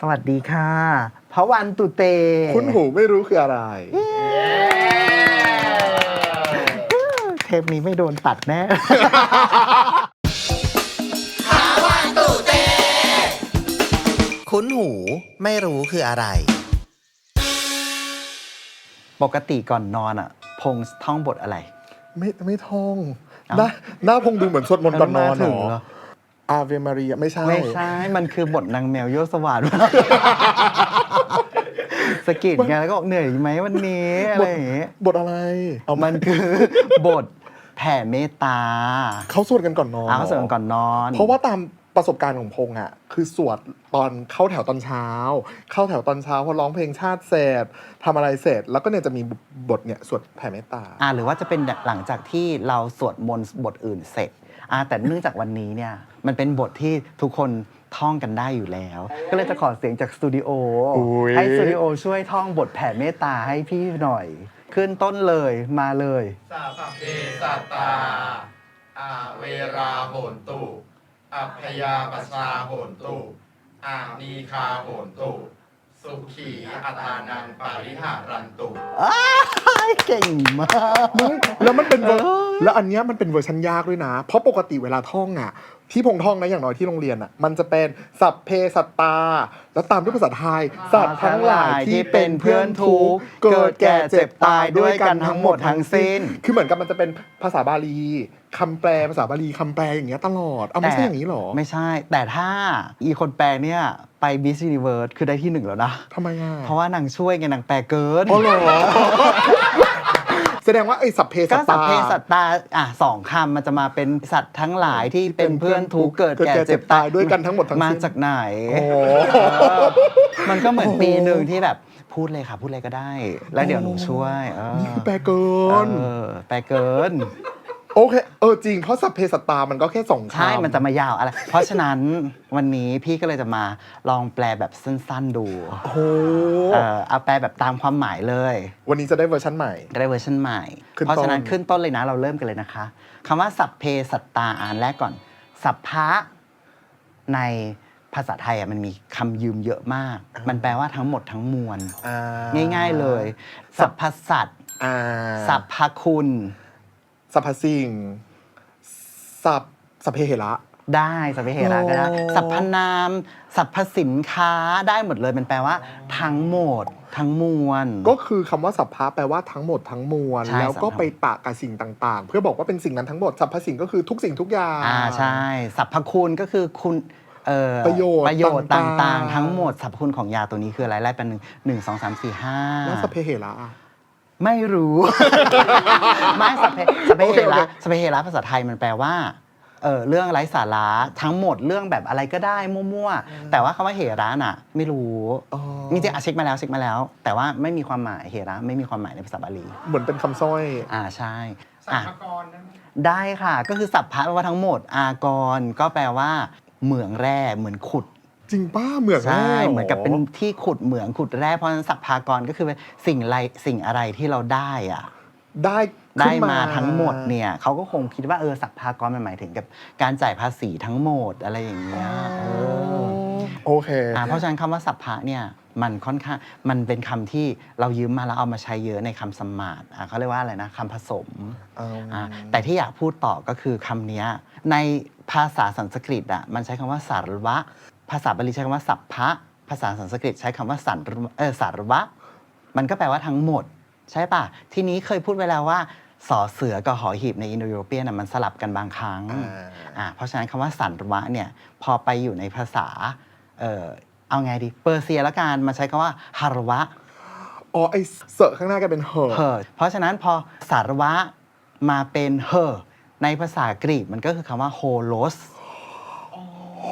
สวัสดีค่ะพระวันตุเต คุณหูไม่รู้คืออะไร เทปนี้ไม่โดนตัดแน่ คุ้นหูไม่รู้คืออะไร ปกติก่อนนอนอะ พงษ์ท่องบทอะไร ไม่ไม่ท่องเอ้าหน้าหน้าพงดูเหมือนสวดมนต์ก่อนนอนถึเหรงอเหร ออาเวมารีไม่ใช่ ไม่ใช่ มันคือบทนางแมวโยสวาดสะกิดไงแล้วก็บอกเหนื่อยไหมวันนี้อะไรอย่างเงี้ยบทอะไร เอามันคือบทแผ่เมตตา เขาสวดกันก่อนนอนอ่าเขาสวดก่อนนอน เพราะว่าตามประสบการณ์ของพงษ์อะ คือสวดตอนเข้าแถวตอนเช้า เข้าแถวตอนเช้าพอร้องเพลงชาติเสร็จทำอะไรเสร็จ แล้วก็เนี่ยจะมีบทเนี่ยสวดแผ่เมตตาอ่าหรือว่าจะเป็นหลังจากที่เราสวดมนต์บทอื่นเสร็จอ่าแต่เนื่องจากวันนี้เนี่ย มันเป็นบทที่ทุกคนท่องกันได้อยู่แล้ว ก็เลยจะขอเสียงจากสตูดิโออุ๊ยให้สตูดิโอช่วยท่องบทแผ่เมตตาให้พี่หน่อย ขึ้นต้นเลยมาเลยสัพเพสัตตาอาเวราโหนตุอัพยาปชาโหนตุอานีคาโหนตุสุขีอัตานังปาริหารันตุอ้ายเก่งมากไม่แล้วมันเป็นเวอร์เออแล้วอันเนี้ยมันเป็นเวอร์ชันยากด้วยนะ เพราะปกติเวลาท่องอะ ที่พงท่องนะอย่างน้อยที่โรงเรียนอะมันจะเป็นสัพเพสัตตา แล้วตามด้วยภาษาไทยสัตว์ทั้งหลายที่เป็นเพื่อนทุกข์เกิดแก่เจ็บตายด้วยกันทั้งหมดทั้งสิ้น คือเหมือนกับมันจะเป็นภาษาบาลีคำแปลภาษาบาลีคำแปลอย่างเงี้ยตลอดเอาไม่ใช่อย่างนี้หรอ ไม่ใช่ แต่ถ้าอีคนแปลเนี่ยไปบิส u นิเวิร์สคือได้ที่หนึ่งแล้วนะทำไมอะเพราะว่านางช่วยไงนางแปลเกินอ๋อเหรอ แสดงว่าไอ้สัพเพก็สัตสัตาพเพสัตตาอะสองคำมันจะมาเป็นสัตว์ทั้งหลายที่เป็นเพื่อนทุกข์เกิดแก่เจ็บตายด้วยกันทั้งหมดทั้งสิ้น มาจากไหน โอ้เออมันก็เหมือนปีหนึ่งที่แบบพูดเลยค่ะ พูดอะไรก็ได้ แล้วเดี๋ยวหนูช่วยเออนี่คือแปลเกิน เออแปลเกิน โอเค เออจริง เพราะสัพเพสัตตามันก็แค่สองคำ ใช่ มันจะมายาวอะไร เพราะฉะนั้นวันนี้พี่ก็เลยจะมาลองแปลแบบสั้นๆดูโอ้โหเออเอาแปลแบบตามความหมายเลย วันนี้จะได้เวอร์ชันใหม่ ก็ได้เวอร์ชันใหม่ ขึ้นเพราะฉะนั้นต้นขึ้นต้นเลยนะ เราเริ่มกันเลยนะคะคำว่าสัพเพสัตตาอ่านแรกก่อน สัพพะในภาษาไทยอะมันมีคำยืมเยอะมาก มันแปลว่าทั้งหมดทั้งมวล อ่ง่ายๆเลย สัพพสัตอ่าสัพพคุณ สัพพสิ่งสัพสัพเพเหระ ได้สัพเพเหระก็ได้โอ้สัพพนามสัพพสินค้าได้หมดเลยมันแปลว่า ทั้งหมด ทั้งมวล ก็คือคำว่าสัพพะแปลว่าทั้งหมดทั้งมวล ใช่แล้วก็สัพพะ ไปปะกับสิ่งต่าง ๆ เพื่อบอกว่าเป็นสิ่งนั้นทั้งหมดสัพพสิ่งก็คือทุกสิ่งทุกอย่าง อ่าใช่สัพพคุณก็คือคุณเอ่อประโยชน์ประโยชน์ตต่างๆ่างๆทั้งหมดสรรพคุณของยาตัวนี้คืออะไรไล่เป็นหนึ่งหนึ่งสองสามสี่ห้าแล้วสัพเพเหระอะ ไม่รู้ ไม่สัพเพสัพเพโอเหเคโอระเคสัพเพเหระภาษาไทยมันแปลว่าเออเรื่องไร้สาระทั้งหมดเรื่องแบบอะไรก็ได้มั่วๆแต่ว่าคำว่าเหระน่ะ ไม่รู้อ๋อจริงๆอะเช็คมาแล้วเช็คมาแล้ว แต่ว่าไม่มีความหมายเหระไม่มีความหมายในภาษาบาลีเหมือนเป็นคำสร้อยอ่าใช่สัอะพพกรนั้นได้ค่ะ ก็คือสัพพะแปลว่าทั้งหมด อากรก็แปลว่าเหมืองแร่เหมือนขุด จริงป้าเหมือนใช่แร่รเหมือนกับเป็นที่ขุดเหมืองขุดแร่เพราะฉะนั้นสัพพากรก็คือเป็นสิ่งอะไรสิ่งอะไรที่เราได้อะได้ได้ขึ้น มาทั้งหมดเนี่ยเขาก็คงคิดว่าเออสัพพากรมันหมายถึงกับการจ่ายภาษีทั้งหมดอะไรอย่างเงี้ยเออ โอเค อ่าเพราะฉะนั้นคำว่าสัพพะเนี่ยมันค่อนข้างมันเป็นคำที่เรายืมมาแล้วเอามาใช้เยอะในคำสมมาตรอะเขาเรียกว่าอะไรนะคำผสมเอาอ่าแต่ที่อยากพูดต่อก็คือคำเนี้ยในภาษาสันสกฤตอะมันใช้คำว่าสารวะ ภาษาบาลีใช้คำว่าสัพพะ ภาษาสันสกฤตใช้คำว่าสันเออสารวะ มันก็แปลว่าทั้งหมด ใช่ป่ะทีนี้เคยพูดไว้แล้วว่าสอเสือกับหอหีบในอินโดยุโรเปียนนะมันสลับกันบางครั้งอ่าอ่าเพราะฉะนั้นคำว่าสันวะเนี่ยพอไปอยู่ในภาษาเออเอาไงดีเปอร์เซียละกันมาใช้คำว่าฮารวะอ๋อไอเสอะข้างหน้าก็เป็นเหอะเ e เพราะฉะนั้นพอสารวะมาเป็นเ e ในภาษากรีกมันก็คือคำว่าโฮโลสโ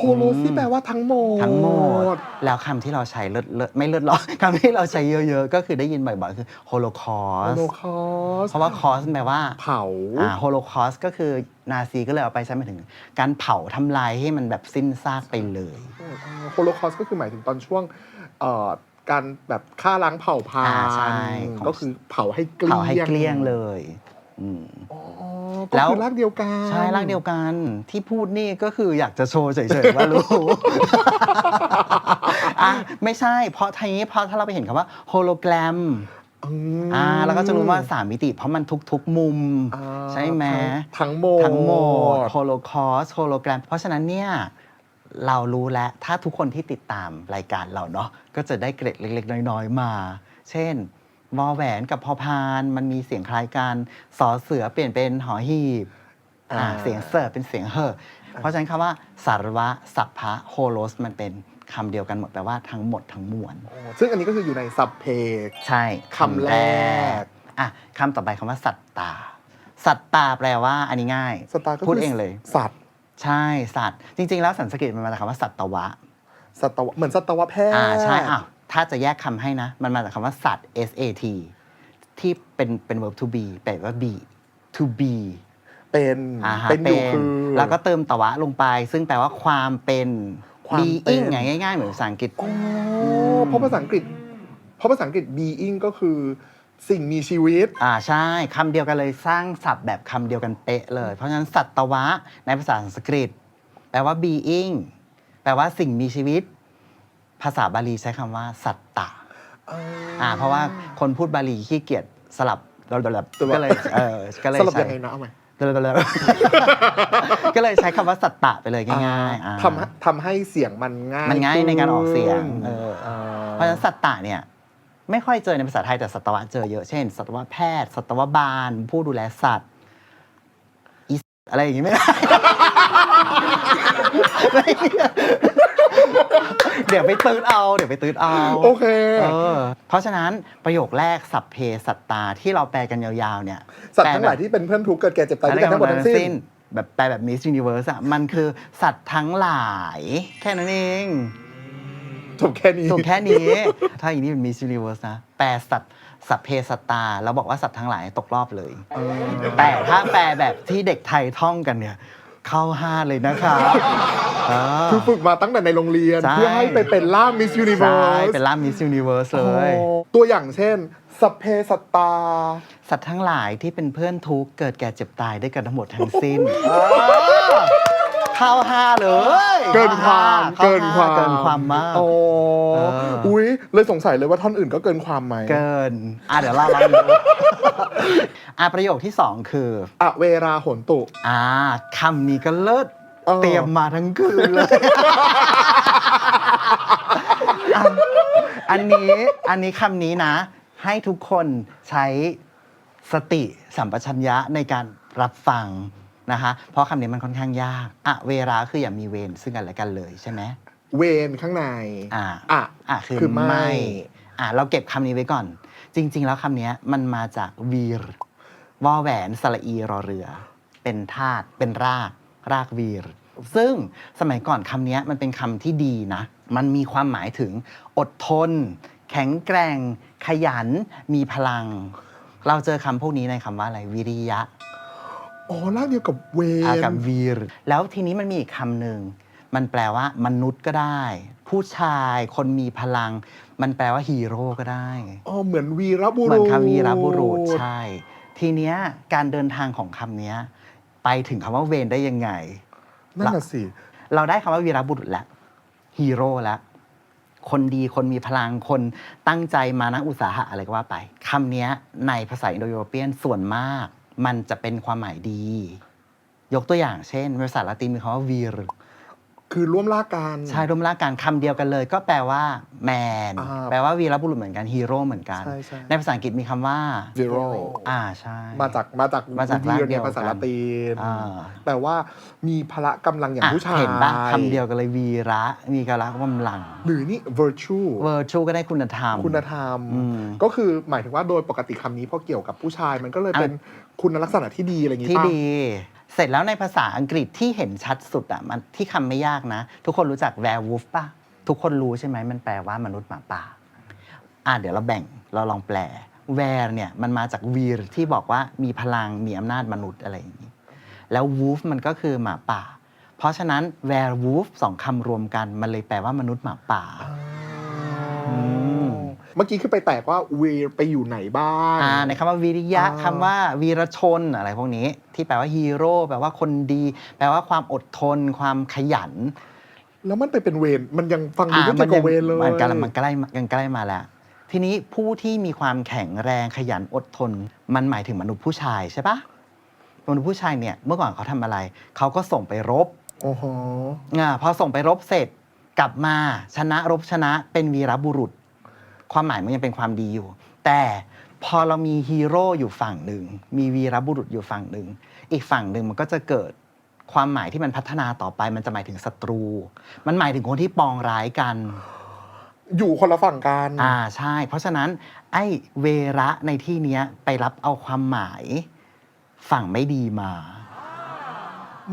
ฮโลที่แปลว่าทั้งหมด ทั้งหมด แล้วคำที่เราใช้เลิศเลิศไม่เลิศหรอกคำที่เราใช้เยอะๆ ก็คือได้ยินบ่อยๆ คือโฮโลคอโฮสโลคอสเพราะว่าคอสแปลว่าเผา อ่าโฮโลคอสก็คือนาซีก็เลยเอาไปใช้หมายถึง การเผาทำลายให้มันแบบสิ้นซากไปเลย โฮโลคอสก็คือหมายถึงตอนช่วงเอ่อการแบบฆ่าล้างเผ่าพัอ่าใช่นธุ์ก็คือเผาให้เกลี้ยง เผาให้เกลี้ยงเลย อืม อ๋อแล้ก็วคือรากเดียวกันใช่ร่างเดียวกันที่พูดนี่ก็คืออยากจะโชว์เฉยๆว่ารู้ อะไม่ใช่ เพราะทีนี้เพราะถ้าเราไปเห็นคำว่าโฮโลแกรมอืมอ่าเราก็จะรู้ว่าสามมิติ เพราะมันทุกๆมุม อ่าใช่ไหม ทั้งหมดทั้งหมดโฮโลคอสโฮโลแกรม เพราะฉะนั้นเนี่ย เรารู้แล้ว ถ้าทุกคนที่ติดตามรายการเราเนาะก็จะได้เกร็ดเล็ก ๆ น้อย ๆ มา เช่น วอแหวนกับพอพานมันมีเสียงคล้ายกันสอเสือเปลี่ยนเป็นหอหีบอ่าอ่าเสียงเสิร์ฟเป็นเสียงเฮอเพราะฉะนั้นคำว่าสารวะสัพพะโฮโลสมันเป็นคำเดียวกันหมดแปลว่าทั้งหมดทั้งมวลซึ่งอันนี้ก็คืออยู่ในสัพเพใช่คำแรก อะคำต่อไปคำว่าสัตตา สัตตาแปลว่า อันนี้ง่าย สตาร์ก็พูดคืเองเลย สัตว์ใช่สัตว์จริง ๆ แล้วสันสกฤตมันมาจากคำว่าสัตวะ สัตวเหมือนสัตวแพทย์ อ่าใช่อะ ถ้าจะแยกคำให้นะ มันมาจากคำว่าสัตว์ S A T ที่เป็นเป็น verb to be แปลว่า be to be เป็นอ่าฮะเป็นอยู่คือ แล้วก็เติมตวะลงไป ซึ่งแปลว่าความเป็น ความเป็น being ไงง่ายๆ เหมือนภาษาอังกฤษ โอ้เพราะภาษาอังกฤษ เพราะภาษาอังกฤษ being ก็คือสิ่งมีชีวิต อ่าใช่คำเดียวกันเลยสร้างศัพท์แบบคำเดียวกันเป๊ะเลย เพราะฉะนั้นสัตวะในภาษาสันสกฤต แปลว่า being แปลว่าสิ่งมีชีวิต ภาษาบาลีใช้คำว่า สัตตะอ่า เพราะว่าคนพูดบาลีขี้เกียจสลับแบบก็เลยเออก็เลยสรุปใช้ยังไงนะเอาใหม่ก็เลยใช้คำว่าสัตตะไปเลยง่ายๆอ่า ทำให้ทำให้เสียงมันง่ายมันง่ายในการออกเสียงขึ้นเออ อ่าเพราะฉะนั้นสัตตะเนี่ยไม่ค่อยเจอในภาษาไทยแต่สัตวะเจอเยอะเช่น สัตวแพทย์ สัตวบาล ผู้ดูแลสัตว์อีสอะไรอย่างงี้ไม่ได้ เดี๋ยวไปตืดเอา เดี๋ยวไปตืดเอาโอเค เออเพราะฉะนั้นประโยคแรกสัพเพสัตตาที่เราแปลกันยาวๆเนี่ยสัตว์ทั้งหลายที่เป็นเพื่อนทุกข์เกิดแก่เจ็บตายด้วยกันทั้งหมดทั้งสิ้น แบบแปลแบบ Miss Universe อะมันคือสัตว์ทั้งหลาย แค่นั้นเองจบแค่นี้ถูกแค่นี้ ถ้าอย่างนี้เป็น Miss Universe นะ แปลสัตว์สัพเพสัตตาแล้วบอกว่าสัตว์ทั้งหลายตกรอบเลย แต่ถ้าแปลแบบที่เด็กไทยท่องกันเนี่ย เข้าห้าเลยนะครับเออคือฝึกมาตั้งแต่ในโรงเรียน ใช่ เพื่อให้ไปเป็นล่าม Miss ใช่ Universe เป็นล่าม Miss Universe เลยโอ้ตัวอย่างเช่นสัพเพสัตตา สัตว์ทั้งหลายที่เป็นเพื่อนทุกข์เกิดแก่เจ็บตายด้วยกันทั้งหมดทั้งสิ้น เข้าห้าเลยเกินความเข้เกินความ เกินความมาก โอ้เอออุ๊อุ้ยเลยสงสัยเลยว่าท่อนอื่นก็เกินความไหมเกิน อะเดี๋ยวเราลองดู อะประโยคที่สองคือ อะเวราโหนตุ อ่าคำนี้ก็เลิศเออ เตรียมมาทั้งคืนเลยอะอันนี้อันนี้คำนี้นะ ให้ทุกคนใช้สติสัมปชัญญะในการรับฟัง นะคะเพราะคำนี้มันค่อนข้างยากอะเวลาคืออย่ามีเวรซึ่งกันและกันเลยใช่ไหมเวนข้างในอ่าอะอะคือคือไม่ ไม่อะเราเก็บคำนี้ไว้ก่อน จริง ๆ แล้วคำนี้มันมาจากวีรวอแหวนสระอีรอเรือ เป็นธาตุเป็นราก รากวีร ซึ่งสมัยก่อนคำนี้มันเป็นคำที่ดีนะ มันมีความหมายถึงอดทน แข็งแกร่ง ขยัน มีพลัง เราเจอคำพวกนี้ในคำว่าอะไรวิริยะ อ๋อรากเดียวกับเวอานกับวีรแล้วทีนี้มันมีอีกคำหนึ่ง มันแปลว่ามนุษย์ก็ได้ ผู้ชายคนมีพลัง มันแปลว่าฮีโร่ก็ได้ อ๋อเหมือนวีรบุรุษเหมือนคำวีรบุรุษใช่ ทีเนี้ยการเดินทางของคำเนี้ย ไปถึงคำว่าเวนได้ยังไง นั่นน่ะสิ เราได้คำว่าวีรบุรุษแล้วฮีโร่แล้วคนดีคนมีพลังคนตั้งใจมานะอุตสาหะอะไรก็ว่าไปคำเนี้ยในภาษาอินโดยุโรเปียนส่วนมาก มันจะเป็นความหมายดี ยกตัวอย่างเช่นภาษาละตินมีคำว่าวีร คือร่วมล่ากันใช่ร่วมรักการคำเดียวกันเลย ก็แปลว่าแมนอ่าแปลว่าวีรบุรุษเหมือนกันฮีโร่เหมือนกันใช่ใช่ในภาษาอังกฤษมีคำว่า zero อ่าใช่ มาจากมาจากมาจากวีรากรเดีในยวกัน ภาษาละตินอ่าแปลว่ามีพละกำลังอย่างอะผู้ชาย เห็นปะคำเดียวกันเลยวีระมีกระกำลังหรือนี่ virtue เวอร์ชูก็ได้คุณธรรม คุณธรรม อืมก็คือหมายถึงว่าโดยปกติคำนี้พอเกี่ยวกับผู้ชายมันก็เลยอะ เป็นคุณลักษณะที่ดีอะไรอย่างงี้ที่ปะดี เสร็จแล้วในภาษาอังกฤษที่เห็นชัดสุดอะมันที่คำไม่ยากนะ ทุกคนรู้จัก werewolf ป่ะ ทุกคนรู้ใช่ไหมมันแปลว่ามนุษย์หมาป่า อะเดี๋ยวเราแบ่งเราลองแปล were เนี่ยมันมาจากวีรที่บอกว่ามีพลังมีอำนาจมนุษย์อะไรอย่างนี้ แล้ว wolf มันก็คือหมาป่า เพราะฉะนั้น werewolf สองคำรวมกัน มันเลยแปลว่ามนุษย์หมาป่าม เมื่อกี้คือไปแตกว่า wear ไปอยู่ไหนบ้าง อ่าในคำว่าวิริยะอ่า คำว่าวีรชนอะไรพวกนี้ ที่แปลว่าฮีโร่แปลว่าคนดี แปลว่าความอดทน ความขยันแล้วมันไปเป็นเวรมันยังฟังดูอะไม่เกี่ยวกับเวรเลยมันกำลังมันใกล้มันใกล้มาแล้ว ทีนี้ผู้ที่มีความแข็งแรงขยันอดทน มันหมายถึงมนุษย์ผู้ชายใช่ปะมนุษย์ผู้ชายเนี่ยเมื่อก่อนเขาทำอะไร เขาก็ส่งไปรบ โอ้โห อ่าพอส่งไปรบเสร็จกลับมาชนะรบชนะเป็นวีรบุรุษ ความหมายมันยังเป็นความดีอยู่ แต่พอเรามีฮีโร่อยู่ฝั่งหนึ่งมีวีรบุรุษอยู่ฝั่งหนึ่งอีกฝั่งหนึ่งมันก็จะเกิดความหมายที่มันพัฒนาต่อไป มันจะหมายถึงศัตรู มันหมายถึงคนที่ปองร้ายกัน อยู่คนละฝั่งกันอ่าใช่ เพราะฉะนั้น ไอ้เวระในที่เนี้ยไปรับเอาความหมายฝั่งไม่ดีมา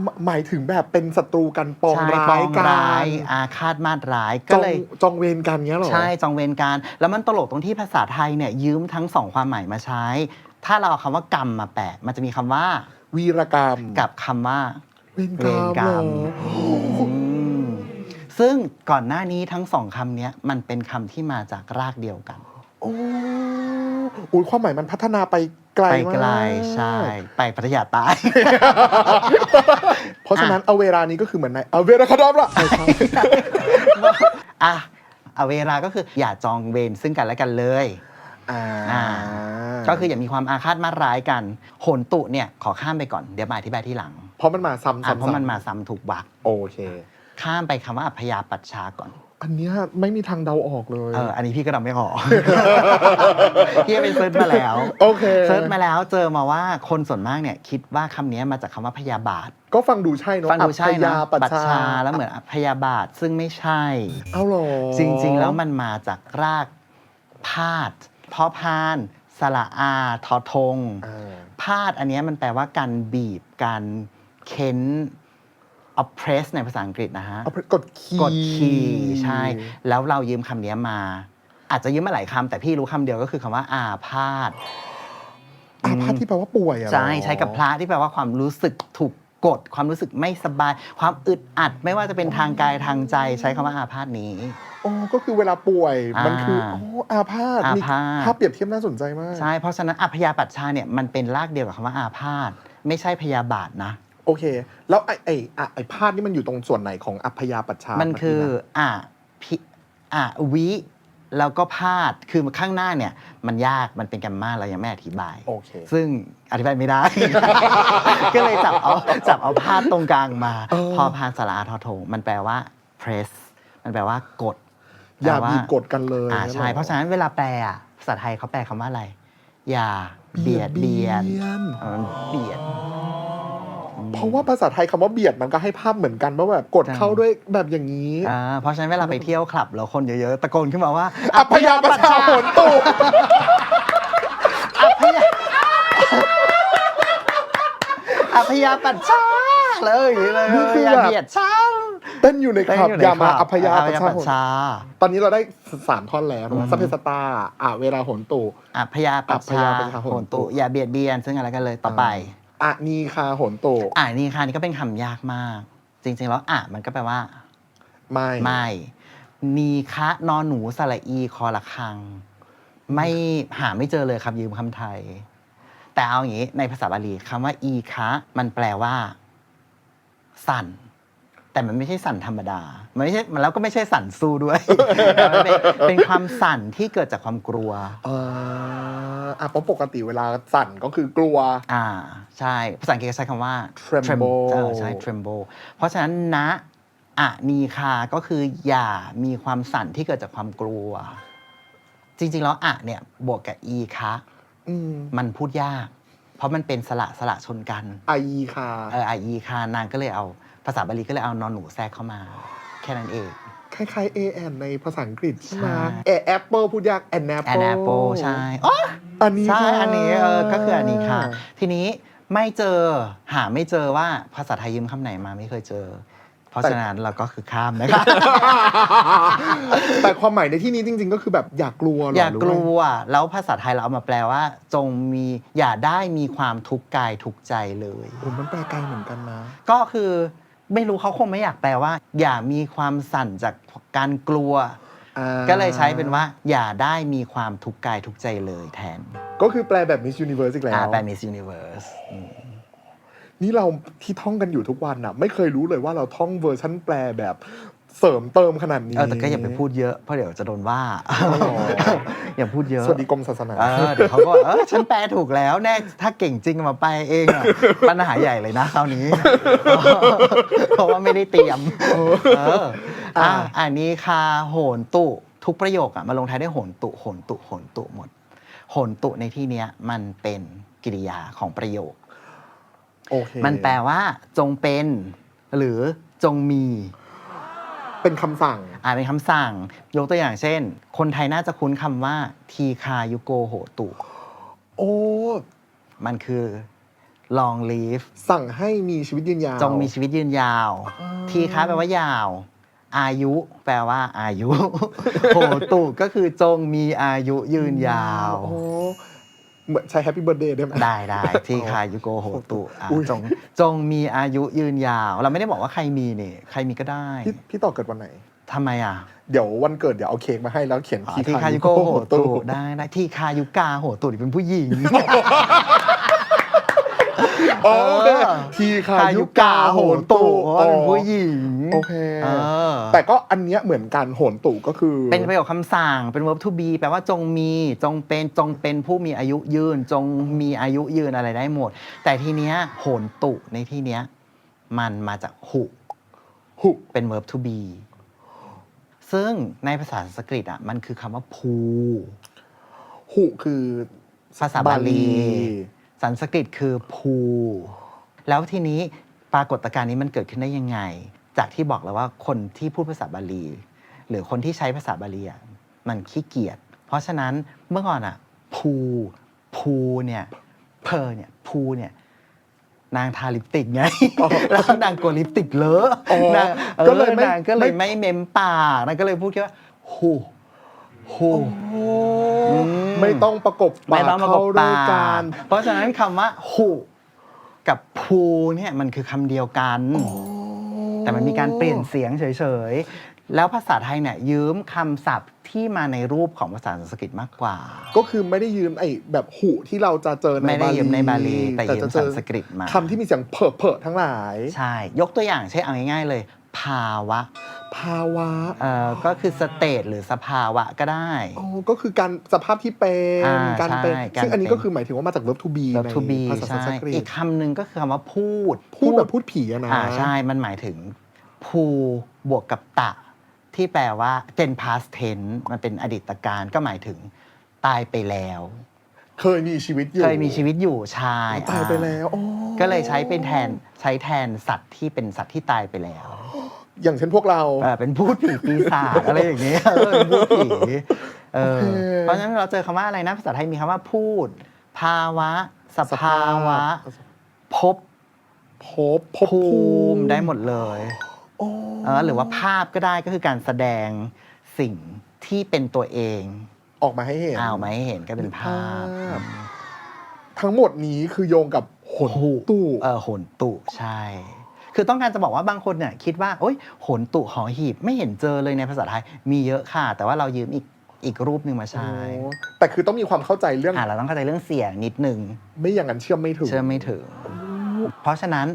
หมหมายถึงแบบเป็นศัตรูกันปองใช่ร้าปอยงกันร้ายอาฆาตมาตร้ายจก็องเลย จองเวรกันเงี้ยเหรอ ใช่จองเวรการ แล้วมันตลกตรงที่ภาษาไทยเนี่ยยืมทั้งสองความหมายมาใช้ ถ้าเราเอาคำว่ากรรมมาแปะ มันจะมีคำว่าวีรกรรมกับคำว่า เวรเวรกกรรรรมมเหรอ อืมซึ่งก่อนหน้านี้ทั้งสองคำเนี้ยมันเป็นคำที่มาจากรากเดียวกัน โอ้อุ้ยความหมายมันพัฒนาไป ไกลไปมากไกลใช่ ไปพัทยาใต้ เพราะฉะนั้นเอาเวลานี้ก็คือเหมือนในเอาเวลาคาดอมละไม่ใช่อะเอาเวลาก็คืออย่าจองเวรซึ่งกันและกันเลยอ่าอ่าก็คืออย่ามีความอาฆาตมาร้ายกันโหนตุเนี่ยขอข้ามไปก่อนเดี๋ยวมาอธิบายที่หลัง เพราะมันมาซ้ำอะๆเพราะมันมาซ้ำถูกวักโอเค ข้ามไปคำว่าอัพยาปัชชาก่อน อันเนี้ยไม่มีทางเดาออกเลย เอออันนี้พี่ก็เดาไม่ออก พี่ไปเซิร์ชมาแล้วโอเคเซิร์ชมาแล้วเจอมาว่าคนส่วนมากเนี่ยคิดว่าคำนี้มาจากคำว่าพยาบาท ก็ฟังดูใช่เนอะฟังดูใช่อัพนะยาปัชปัชชา ชาแล้วเหมือนพยาบาทซึ่งไม่ใช่ เอาเหรอจริงๆ แล้วมันมาจากรากพาดพอพาน สระอาทอทง อ่า พาดอันเนี้ยมันแปลว่าการบีบการเค้น oppress ในภาษาอังกฤษนะฮะ เอาไปกดคีย์ กดคีย์ใช่ แล้วเรายืมคำนี้มา อาจจะยืมมาหลายคำแต่พี่รู้คำเดียวก็คือคำว่าอาพาธ อาพาธที่แปลว่าป่วยอะเหรอ ใช่ใช้กับพระที่แปลว่าความรู้สึกถูกกด ความรู้สึกไม่สบาย ความอึดอัดไม่ว่าจะเป็นทางกายทางใจ ใช้คำว่าอาพาธนี้ โอ้ก็คือเวลาป่วยอ่ามัมันคือโอ้อาพาธอามีพาธ ภาพเปรียบเทียบน่าสนใจมาก ใช่ เพราะฉะนั้นอัพยาปัชชาเนี่ยมันเป็นรากเดียวกับคำว่าอาพาธไม่ใช่พยาบาทนะ โอเค แล้วไอ้ไอ้อะไอ้พาธนี่มันอยู่ตรงส่วนไหนของอัพยาปัชชา มัมันคืออะพิอะวิแล้วก็พาดคือข้างหน้าเนี่ย มันยากมันเป็นแกรมมาเรายังไม่อธิบาย โอเค ซึ่งอธิบายไม่ได้ ก็เลยจับเอาจับเอาพาดตรงกลางมา เออ พอพานสาราทอโทมันแปลว่า press มันแปลว่ากดอย่าแปลว่บีบกดกันเลยอ่านั่นใช่หอเพราะฉะนั้นเวลาแปลอะภาษาไทยเขาแปลคำว่าอะไร อย่าเบียดเบียนเบียดเออเบียด เพราะว่าภาษาไทยคำว่าเบียดมันก็ให้ภาพเหมือนกันว่าแบบกดใช่เข้าด้วยแบบอย่างนี้อ่าเพราะฉะนั้นเวลาไปเที่ยวคลับแล้วคนเยอะๆตะโกนขึ้นมาว่าอัพยาปัชชาโหนตูอัพยาอัพยาปัชชาเลยอย่างนี้เลยนี่คืออย่าแบบเบียดฉันเต้นอยู่ในคลับเต้นอย่ามาในคลับอัพยาปัชชาปัชชา ตอนนี้เราได้สามท่อนแล้วอืมสัพเพสตาอะเวลาโหนตูอัพยาปัชอัพยาปัชชาชาโหโหนนตุตุอย่าเบียดเบียนซึ่งอะไรกันเลยต่อไป อะนีคาโหนตูอ่านี่ค่ะนี่ก็เป็นคำยากมาก จริงๆแล้วอะมันก็แปลว่า ไม่ ไม่ นีคะนอนหนูสระอีคอละคัง ไม่หาไม่เจอเลยครับยืมคำไทย แต่เอาอย่างนี้ ในภาษาบาลีคำว่า อีคะมันแปลว่า สั่น แต่มันไม่ใช่สั่นธรรมดา มันไม่ใช่มันแล้วก็ไม่ใช่สั่นสู้ด้วยแต่มันเป็นเป็นความสั่นที่เกิดจากความกลัวเออ อะเพราะปกติเวลาสั่นก็คือกลัว อ่าใช่ภาษาอังกฤษใช้คำว่า Tremble เออใช่ tremble เพราะฉะนั้นณอะนีคาก็คืออย่ามีความสั่นที่เกิดจากความกลัว จริงๆแล้วอะเนี่ยบวกกับอีคะอืมมันพูดยาก เพราะมันเป็นสระสระชนกัน ไอคาเออไออีคานางก็เลยเอา ภาษาบาลีก็เลยเอานอนหนูแทรกเข้ามา แค่นั้นเอง คล้ายๆ A N ในภาษาอังกฤษใช่ไหมใช่เอแอปเปิลพูดยากแอนแอปแอเปินลแอปเปิลใช่อ๋ออันนี้ใช่ค่ะอันนี้เออก็คืออันนี้ค่ะ ทีนี้ไม่เจอหาไม่เจอว่าภาษาไทยยืมคำไหนมาไม่เคยเจอ เพราะฉะนั้นเราก็คือข้ามนะคะแต่ความหมายในที่นี้จริง ๆ ก็คือแบบอย่ากลัวหรออย่าหรืกว่ลัว แล้วภาษาไทยเราเอามาแปลว่า จงมีอย่าได้มีความทุกข์กายทุกข์ใจเลยโอ้มันแปลไกลเหมือนกันนะ ก็คือ ไม่รู้เขาคงไม่อยากแปลว่า อย่ามีความสั่นจากการกลัวอ่าก็เลยใช้เป็นว่า อย่าได้มีความทุกข์กายทุกข์ใจเลยแทน ก็คือแปลแบบ Miss Universe อีกแล้อ่าวแปล Miss Universe อืมนี่เราที่ท่องกันอยู่ทุกวันอะ ไม่เคยรู้เลยว่าเราท่องเวอร์ชั่นแปลแบบ เสริมเติมขนาดนี้ เออแต่ก็อย่าไปพูดเยอะเพราะเดี๋ยวจะโดนว่า อย่าพูดเยอะสวัสดีกรมศาสนาเออเดี๋ยวเขาก็เออฉันแปลถูกแล้วแน่ถ้าเก่งจริงมาไปเองอะปัญหาใหญ่เลยนะคราวนี้ เพราะว่าไม่ได้เตรียมเอออะอันนี้ค่ะโหนตุทุกประโยคอะมาลงท้ายด้วยโหนตุโหนตุโหนตุหมดโหนตุในที่เนี้ยมันเป็นกริยาของประโยคโอเคมันแปลว่า จงเป็น หรือจงมี เป็นคำสั่ง อ่าเป็นคำสั่ง ยกตัวอย่างเช่น คนไทยน่าจะคุ้นคำว่าทีคายุโกโหตุ โอ้ มันคือ long live สั่งให้มีชีวิตยืนยาว จงมีชีวิตยืนยาวทีค้าแปลว่ายาว อายุ แปลว่า อายุ โหตุก็คือจงมีอายุยืนยาว โอ้ เหมือนใช้ Happy Birthday ได้ไหม ได้ได้ทีคายุโกโหตุอะอุ๊ย จงจงมีอายุยืนยาว เราไม่ได้บอกว่าใครมีนี่ ใครมีก็ได้พี่พี่ต่อเกิดวันไหน ทำไมอะเดี๋ยววันเกิดเดี๋ยวเอาเค้กมาให้แล้วเขียนอ๋อทีทีคายุโกโหตุได้ได้ทีคายุกาโหตุนี่เป็นผู้หญิง โอเคเออทีคายุกาโหนตุเพราะว่าเป็นผู้หญิงโอเค เออแต่ก็อันเนี้ยเหมือนกันโหนตุก็คือ เป็นประโยคคำสั่งเป็น verb to be แปลว่าจงมีจงเป็นจงเป็นผู้มีอายุยืน จงมีอายุยืนอะไรได้หมด แต่ทีเนี้ยโหนตุในที่เนี้ยมันมาจากหุหุ เป็น verb to be ซึ่งในภาษาสันสกฤตอะมันคือคำว่าภู หุคือภาษาบาลี สันสกฤตคือภูแล้วทีนี้ปรากฏการณ์นี้มันเกิดขึ้นได้ยังไง จากที่บอกแล้วว่าคนที่พูดภาษาบาลี หรือคนที่ใช้ภาษาบาลีอะมันขี้เกียจเพราะฉะนั้นเมื่อก่อนอะภูภูเนี่ยเพอเนี่ยภูเนี่ยนางทาลิปสติกไง แล้วนางกลัวลิปสติกเลอะอ๋อนางเอก็อเลยไม่นางก็เลยไม่ไม่เมมปากนางก็เลยพูดแค่ว่าฮูฮู โอ้ไม่ต้องประกบปาไม่กต้องมาเข้าบด้วยปากันเพราะฉะนั้นคำว่าหูกับภูเนี่ยมันคือคำเดียวกัน แต่มันมีการเปลี่ยนเสียงเฉยๆ แล้วภาษาไทยเนี่ยยืมคำศัพท์ที่มาในรูปของภาษาสันสกฤตมากกว่า ก็คือไม่ได้ยืมไอ้แบบหุที่เราจะเจอในไม่ได้บาลียืมในบาลีแต่ยืมจะเจอสันสกฤตมาคำที่มีเสียงเพอะเพอะทั้งหลาย ใช่ ยกตัวอย่างเช่นเอาง่ายๆเลยภาวะภาวะเอ่อก็คือสเตทหรือสภาวะก็ได้ อ๋อก็คือการสภาพที่เป็นอ่าการเป็นใช่การซึ่งอันนี้เป็น ก็คือหมายถึงว่ามาจาก verb to be แล้วใน to be ภาษาสันใช่สกฤอีตกคำหนึ่งก็คือคำว่าพูดพูดแบบพูดผีอะนะ อ่าใช่มันหมายถึงภูบวกกับตะ ที่แปลว่า เป็น past tense มันเป็นอดีตการก็หมายถึงตายไปแล้ว เคยมีชีวิตอยู่ เคยมีชีวิตอยู่ใช่ตายไปแล้วอ๋อก็เลยใช้เป็นแทนใช้แทนสัตว์ที่เป็นสัตว์ที่ตายไปแล้วอย่างเช่นพวกเรา เออเป็นพูดผีปีศาจอะไรอย่างเงี้ยเออเป็นพูดผีเออโอเคเพราะฉะนั้นเราเจอคำว่าอะไรนะภาษาไทยมีคำว่าพูด ภาวะสภาวะ พบพบพบภูภูมิได้หมดเลยโอ้เออหรือว่าภาพก็ได้ก็คือการแสดงสิ่งที่เป็นตัวเอง ออกมาให้เห็น เอามาให้เห็นก็เป็นภาพภาพ ทั้งหมดนี้คือโยงกับหนตู้เออโหนตุใช่ คือต้องการจะบอกว่าบางคนเนี่ยคิดว่าโอ้ยโหนตุหอหีบไม่เห็นเจอเลยในภาษาไทยมีเยอะค่ะ แต่ว่าเรายืมอีกอีกรูปหนึ่งมาใช้โอ้แต่คือต้องมีความเข้าใจเรื่อง อ่าเราต้องเข้าใจเรื่องเสียงนิดนึง ไม่อย่างนั้นเชื่อมไม่ถึง เชื่อไม่ถึง เพราะฉะนั้น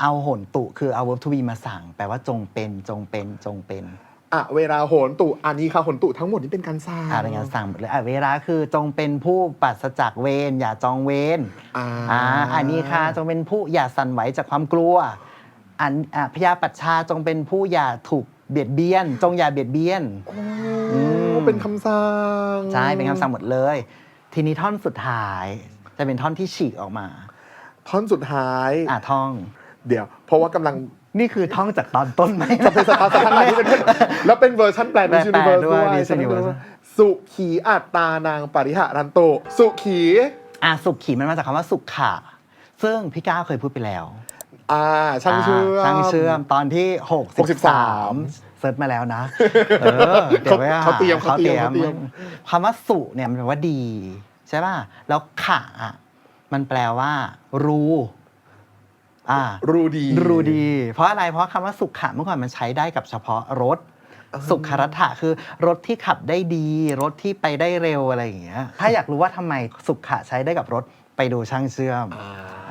เอาโหนตุคือเอา verb to be มาสั่ง แปลว่าจงเป็นจงเป็นจงเป็น อะเวลาโหนตุอันนี้ค่ะโหนตุทั้งหมดนี้เป็นการสร้างอ่าเป็นงานสั่งหมดเลยอะเวลาคือจงเป็นผู้ปราศจากเวรอย่าจองเวรอ่าอ่าอันนี้ค่ะจงเป็นผู้อย่าสั่นไหวจากความกลัวอันอ่าพยาปัชชาจงเป็นผู้อย่าถูกเบียดเบียน จงอย่าเบียดเบียน โอ้อืมเป็นคำสั่งใช่เป็นคำสั่งหมดเลย ทีนี้ท่อนสุดท้าย จะเป็นท่อนที่ฉีกออกมา ท่อนสุดท้าย อ่าท่อง เดี๋ยว เพราะว่ากำลัง นี่คือท่องจากตอนต้นไหม จะเป็นสตาร์สถานที่เป็นแล้วเป็นเวอร์ชันแปลในแปลยูนิเวอร์สด้วยด้วย Miss Universe สุขีอัตตานางปริหารันโต สุขี อ่าสุขขีมันมาจากคำว่าสุขขะซึ่งพี่ก้าวเคยพูดไปแล้วอ่าช่างเชื่อม ช่างเชื่อมตอนที่63เซิร์ชมาแล้วนะเออเดี๋ยวไว้หเขาเตรียมเขาเตรียมเขาเตรียม คำว่าสุเนี่ยมันแปลว่าดี ใช่ป่ะ แล้วขะอะมันแปลว่า รู้ อ่ารูดี รู้ดี เพราะอะไรเพราะคำว่าสุขะเมื่อก่อนมันใช้ได้กับเฉพาะรถ สุขรัฐะคือรถที่ขับได้ดี รถที่ไปได้เร็วอะไรอย่างเงี้ยถ้าอยากรู้ว่าทำไมสุขะใช้ได้กับรถไปดูช่างเชื่อม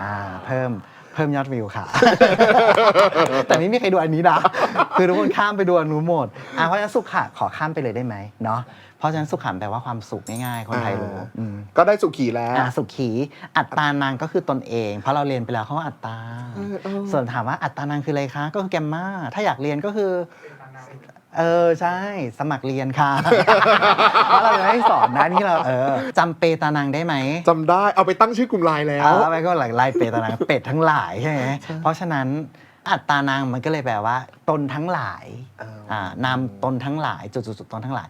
อ่าเพิ่ม เพิ่มยอดวิวค่ะ แต่ไม่มีใครดูอันนี้นะ คือทุกคนข้ามไปดูอันนู้นหมดอะเพราะฉะนั้นสุขะขอข้ามไปเลยได้ไหมเนาะ เพราะฉะนั้นสุขะแปลว่าความสุขง่ายๆ คนไทยรู้อ่าอืมก็ได้สุขีแล้วอะสุขี อัตตานางก็คือตนเอง เพราะเราเรียนไปแล้วเขาว่าอัตตาเออเออส่วนถามว่าอัตตานางคืออะไรคะ ก็คือแกมมาถ้าอยากเรียนก็คือ เออ ใช่ สมัครเรียนค่ะเพราะเราจะให้สอนนะนี่เราเออจำเปตานางได้ไหมจำได้เอาไปตั้งชื่อกลุ่มไลน์แล้ว เอาไปก็หลายไล่เป็ดตานางเป็ดทั้งหลายใช่ไหมเพราะฉะนั้นอัตตานางมันก็เลยแปลว่า ตนทั้งหลายอ่าอ่านามตนทั้งหลายจุดๆๆตนทั้งหลาย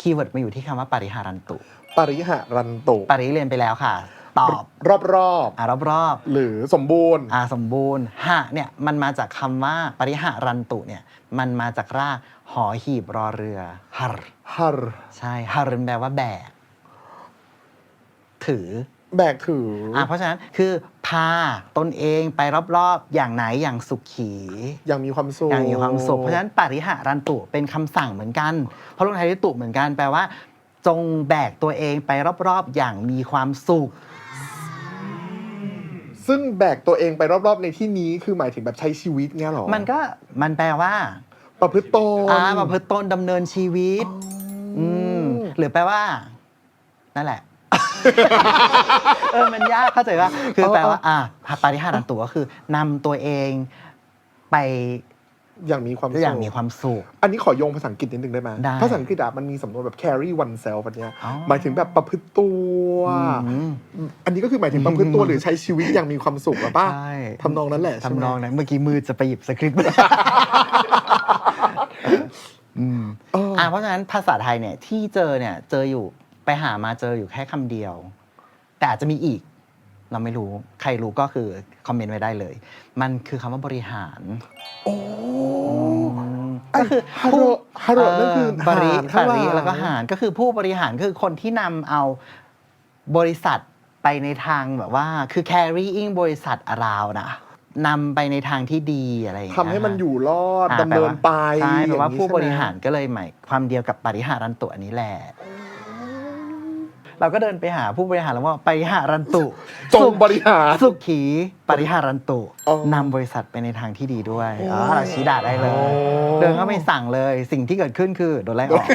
คีย์เวิร์ดมาอยู่ที่คำว่าปริหารันตุ ปริหารันตุ ปริเรียนไปแล้วค่ะ ตอบ รอบรอบอ่ารอบๆหรือสมบูรณ์ๆอ่าสมบูรณ์หะเนี่ยมันมาจากคำว่าปริหารันตุเนี่ยมันมาจากราก หอหีบรอเรือหัรฮัรใช่หัรแปลว่าแบก ถือแบกถือออ่าเพราะฉะนั้นคือพาตนเองไปรอบๆ อย่างไหนอย่างสุขีอย่างมีความสุขอย่างมีความสุข เพราะฉะนั้นปริหารันตุเป็นคำสั่งเหมือนกัน เพราะลงท้ายด้วยตุเหมือนกันแปลว่า จงแบกตัวเองไปรอบๆอย่างมีความสุข ซึ่งแบกตัวเองไปรอบๆในที่นี้คือหมายถึงแบบใช้ชีวิตเงี้ยเหรอมันก็มันแปลว่า ประพฤติตน อ่าประพฤติตนดำเนินชีวิต อืมหรือแปลว่า นั่นแหละ เออมันยากเข้าใจว่าคือแปลว่าอ่าปริหารันตุก็คือนำตัวเองไปอย่างมีความสุขอย่างมีความสุข อันนี้ขอโยงภาษาอังกฤษนิดนึงได้ไหมได้ภาษาอังกฤษอะมันมีสำนวนแบบ carry oneself อันเนี้ยอ๋อ หมายถึงแบบประพฤติตัว อืม อันนี้ก็คือหมายถึงประพฤติตัวหรือใช้ชีวิตอย่างมีความสุขหรือป่ะใช่ ทำนองนั้นแหละใช่ไหม ทำนองนั้นเมื่อกี้มือจะไปหยิบสคริปต์ อืมเออออ่าเพราะฉะนั้นภาษาไทยเนี่ยที่เจอเนี่ยเจออยู่ไปหามาเจออยู่แค่คำเดียว แต่อาจจะมีอีก เราไม่รู้ใครรู้ก็คือคอมเมนต์ไว้ได้เลย มันคือคำว่าบริหารโอ้ก็คือฮาโรฮาโรนั่นคือบริหารข้างหบลังริแล้วก็หารก็คือผู้บริหารคือคนที่นำเอาบริษัทไปในทางแบบว่าคือ carrying บริษัท around นะ นำไปในทางที่ดีอะไรอย่างเงี้ยทำให้มันอยู่รอดอ่าดำเนินไปใช่แปลว่าอย่งนี้ผู้บริใช่ไมหารก็เลยหมายความเดียวกับปริหารันตุอันนี้แหละ เราก็เดินไปหาผู้บริหารแล้วว่าปริหารันตุจงบริหาร สุขีปริหารันตุอ๋อ นำบริษัทไปในทางที่ดีด้วยโอ้อ๋อเราชี้ด่าได้เลยโอ้เดินเข้าไปสั่งเลยสิ่งที่เกิดขึ้นคือโดนไล่ออก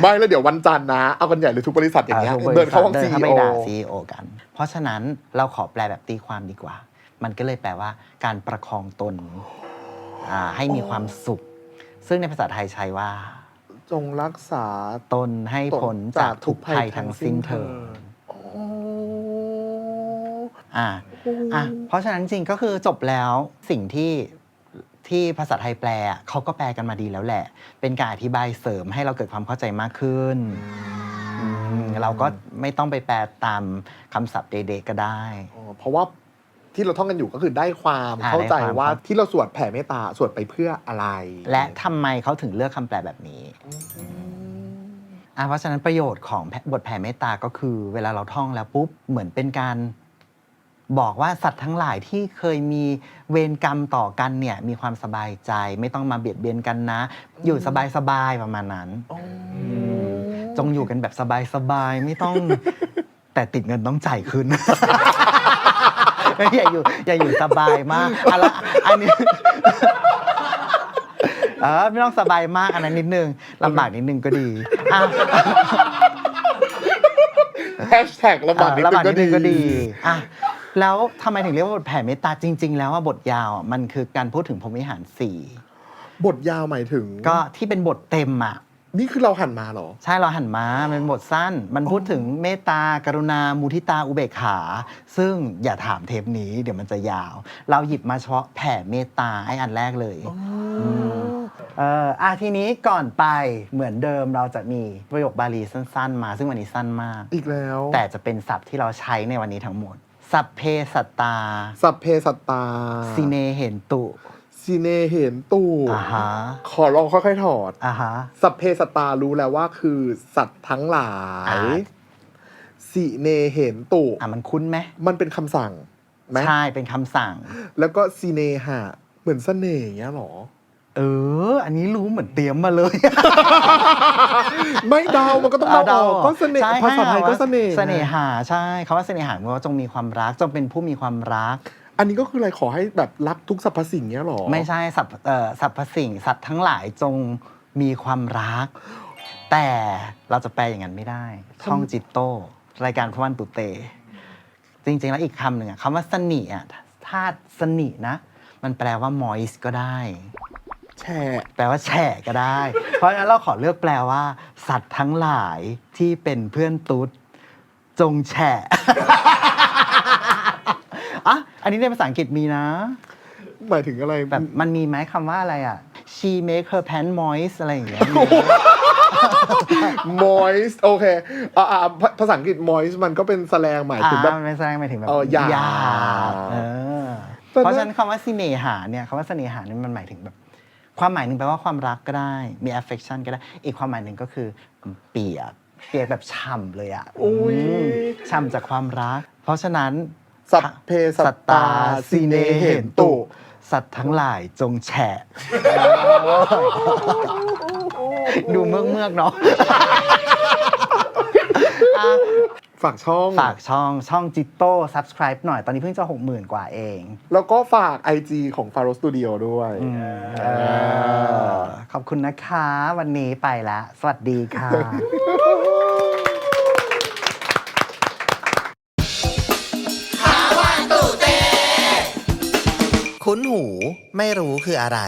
ไม่แล้วเดี๋ยววันจันทร์นะ เอากันใหญ่เลยทุกบริษัทอย่างเงี้ยทุกบริเดินษัเข้าทห้องเดิซีนเข้าไปโอ ด่าซีโอกัน เพราะฉะนั้นเราขอแปลแบบตีความดีกว่า มันก็เลยแปลว่า การประคองตนอ่าให้มีความสุข ซึ่งในภาษาไทยใช้ว่า จงรักษาตนให้พ้นจากทุกภัยทั้งสิ้นเถิดโอ้อ่าอะเพราะฉะนั้นจริงก็คือจบแล้วสิ่งที่ที่ภาษาไทยแปลอะเขาก็แปลกันมาดีแล้วแหละ เป็นการอธิบายเสริมให้เราเกิดความเข้าใจมากขึ้นอืมเราก็ไม่ต้องไปแปลตามคำศัพท์เด็กๆก็ได้อ๋อเพราะว่า ที่เราท่องกันอยู่ก็คือได้ความอ่าเข้าใจได้ความ ว่าครับที่เราสวดแผ่เมตตาสวดไปเพื่ออะไรและทำไมเขาถึงเลือกคำแปลแบบนี้อะเพราะฉะนั้นประโยชน์ของแผ่บทแผ่เมตตาก็คือ เวลาเราท่องแล้วปุ๊บเหมือนเป็นการ บอกว่าสัตว์ทั้งหลายที่เคยมีเวรกรรมต่อกันเนี่ย มีความสบายใจ ไม่ต้องมาเบียดเบียนกันนะ อยู่สบายๆประมาณนั้น อ๋อจงอยู่กันแบบสบายๆไม่ต้อง แต่ติดเงินต้องจ่ายคืน อย่าอยู่อย่าอยู่สบายมากอะละอันนี้ เออไม่ต้องสบายมากอันนั้นนิดนึงลำบากนิดนึงก็ดีอะแฮชแท็กระบาดนิดลำนึบากงก็นิดนึดีงก็ดีอะแล้วทำไมถึงเรียกว่าบทแผ่เมตตาจริง ๆ แล้วว่าบทยาวอะมันคือการพูดถึงพรหมวิหารสี่ บทยาวหมายถึง ก็ที่เป็นบทเต็มอะ นี่คือเราหันมาเหรอ ใช่เราหันมามันเป็นบทสั้น มันพูดถึงเมตตากรุณา มุทิตา อุเบกขา ซึ่งอย่าถามเทปนี้ เดี๋ยวมันจะยาว เราหยิบมาเฉพาะแผ่เมตตาไอ้อันแรกเลยมเอออะทีนี้ก่อนไปเหมือนเดิมเราจะมีประโยคบาลีสั้น ๆ มา ซึ่งวันนี้สั้นมาก อีกแล้ว แต่จะเป็นศัพท์ที่เราใช้ในวันนี้ทั้งหมด สัพเพสัตตา สัพเพสัตตาสิเนเห็นตุ ซีเนเห็นตู้อ่าฮะขอลองค่อยๆถอด อ่าฮะ สัพเพสัตตารู้แล้วว่าคือสัตว์ทั้งหลายอ่าสิเนเห็นตู่อะมันคุ้นไหมมันเป็นคำสั่งไหมใช่เป็นคำสั่ง แล้วก็ซีเนหะ เหมือนเสน่ห์อย่างเงี้ยเหรอ เออ อันนี้รู้เหมือนเตรียมมาเลย ไม่เดามันก็ต้องเดาออกก็เสน่ห์ใช่ภาษาไทยก็เสน่ห์เสน่หาใช่คำว่าเสน่หาแปลว่าจงมีความรักจงเป็นผู้มีความรัก อันนี้ก็คืออะไรขอให้แบบรักทุกสรรพสิ่งเนี้ยหรอ ไม่ใช่สัพเอ่อสรรพสิ่งสัตว์ทั้งหลายจงมีความรัก แต่เราจะแปลอย่างนั้นไม่ได้ ช่องจิตโต้รายการพระวันตุเต จริง ๆ แล้วอีกคำหนึ่งอะคำว่าสนิอะธาตุสนินะ มันแปลว่า moist ก็ได้ แช่แปลว่าแฉะก็ได้ เพราะฉะนั้นเราขอเลือกแปลว่า สัตว์ทั้งหลายที่เป็นเพื่อนตุ๊ดจงแฉะ อะอันนี้ในภาษาอังกฤษมีนะ หมายถึงอะไรแบบมันมีไหมคำว่าอะไรอะ she make her pants moist อะไรอย่างเงี้ย moist โอเคอ่าอ่าภาภาษาอังกฤษ moist มันก็เป็นแสแลงหมายถึงแบบ อ่ามันไม่แสดงหมายถึงแบบเออหยาบบเออแต่เพราะนั่นฉะนั้นคำว่าเสน่หาเนี่ยคำว่าเสน่หาเนี่ยมันหมายถึงแบบ ความหมายหนึ่งแปลว่าความรักก็ได้ มี affection ก็ได้ อีกความหมายหนึ่งก็คือเปียก เปียกแบบฉ่ำเลยอะอุ๊ยอืมฉ่ำจากความรัก เพราะฉะนั้น สัพเพสัตตาสีเนเห็นตุ สัตว์ทั้งหลายจงแฉะดูเมือกเมือกๆเนาะอะฝากช่อง ฝากช่องช่องจิตโต้ subscribe หน่อย ตอนนี้เพิ่งจะหกหมื่นกว่าเองแล้วก็ฝาก IG ของ Faro Studio ด้วยเออขอบคุณนะคะ วันนี้ไปแล้วสวัสดีค่ะ คุ้นหูไม่รู้คืออะไร